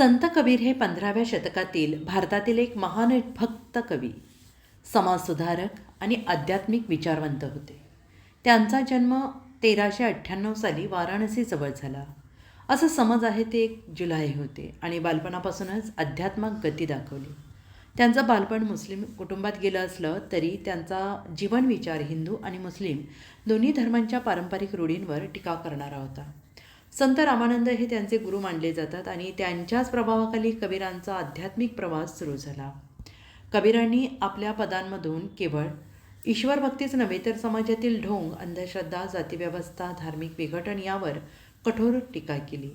संत कबीर हे पंधराव्या शतकातील भारतातील एक महान भक्त कवी समाजसुधारक आणि आध्यात्मिक विचारवंत होते. त्यांचा जन्म तेराशे अठ्ठ्याण्णव साली वाराणसीजवळ झाला. असं समज आहे ते एक जुलै होते आणि बालपणापासूनच अध्यात्मक गती दाखवली. त्यांचं बालपण मुस्लिम कुटुंबात गेलं असलं तरी त्यांचा जीवन विचार हिंदू आणि मुस्लिम दोन्ही धर्मांच्या पारंपरिक रूढींवर टीका करणारा होता. संत रामानंद हे त्यांचे गुरु मानले जातात आणि त्यांच्याच प्रभावाखाली कबीरांचा आध्यात्मिक प्रवास सुरू झाला. कबीरांनी आपल्या पदांमधून केवळ ईश्वरभक्तीच नव्हे तर समाजातील ढोंग अंधश्रद्धा जातीव्यवस्था धार्मिक विघटन यावर कठोर टीका केली.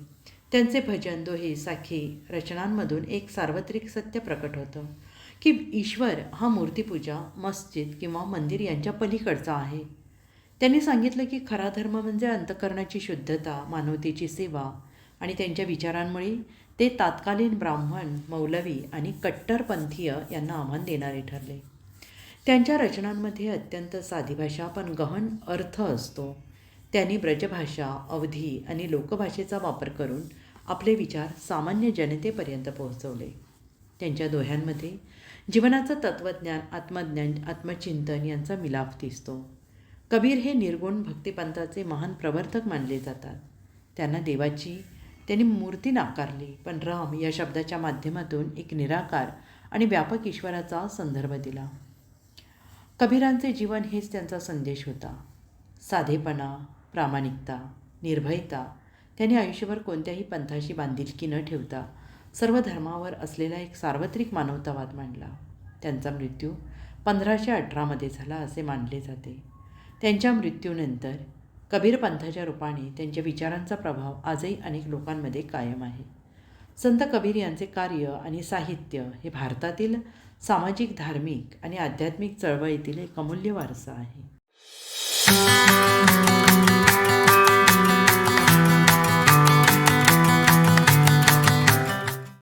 त्यांचे भजन दोहे साखी रचनांमधून एक सार्वत्रिक सत्य प्रकट होतं की ईश्वर हा मूर्तीपूजा मस्जिद किंवा मंदिर यांच्या पलीकडचा आहे. त्यांनी सांगितलं की खरा धर्म म्हणजे अंतकरणाची शुद्धता मानवतेची सेवा आणि त्यांच्या विचारांमुळे ते तात्कालीन ब्राह्मण मौलवी आणि कट्टरपंथीय यांना आव्हान देणारे ठरले. त्यांच्या रचनांमध्ये अत्यंत साधी भाषा पण गहन अर्थ असतो. त्यांनी ब्रजभाषा अवधी आणि लोकभाषेचा वापर करून आपले विचार सामान्य जनतेपर्यंत पोहोचवले. त्यांच्या दोह्यांमध्ये जीवनाचं तत्त्वज्ञान आत्मज्ञान आत्मचिंतन यांचा मिलाफ दिसतो. कबीर हे निर्गुण भक्तिपंथाचे महान प्रवर्तक मानले जातात. त्यांना देवाची त्यांनी मूर्ती नाकारली पण राम या शब्दाच्या माध्यमातून एक निराकार आणि व्यापक ईश्वराचा संदर्भ दिला. कबीरांचे जीवन हेच त्यांचा संदेश होता. साधेपणा प्रामाणिकता निर्भयता त्यांनी आयुष्यभर कोणत्याही पंथाशी बांधिलकी न ठेवता सर्व धर्मावर असलेला एक सार्वत्रिक मानवतावाद मांडला. त्यांचा मृत्यू पंधराशे अठरामध्ये झाला असे मानले जाते. त्यांच्या मृत्यूनंतर कबीर पंथाच्या रूपाने त्यांच्या विचारांचा प्रभाव आजही अनेक लोकांमध्ये कायम आहे. संत कबीर यांचे कार्य आणि साहित्य हे भारतातील सामाजिक धार्मिक आणि आध्यात्मिक चळवळीतील एक अमूल्य वारसा आहे.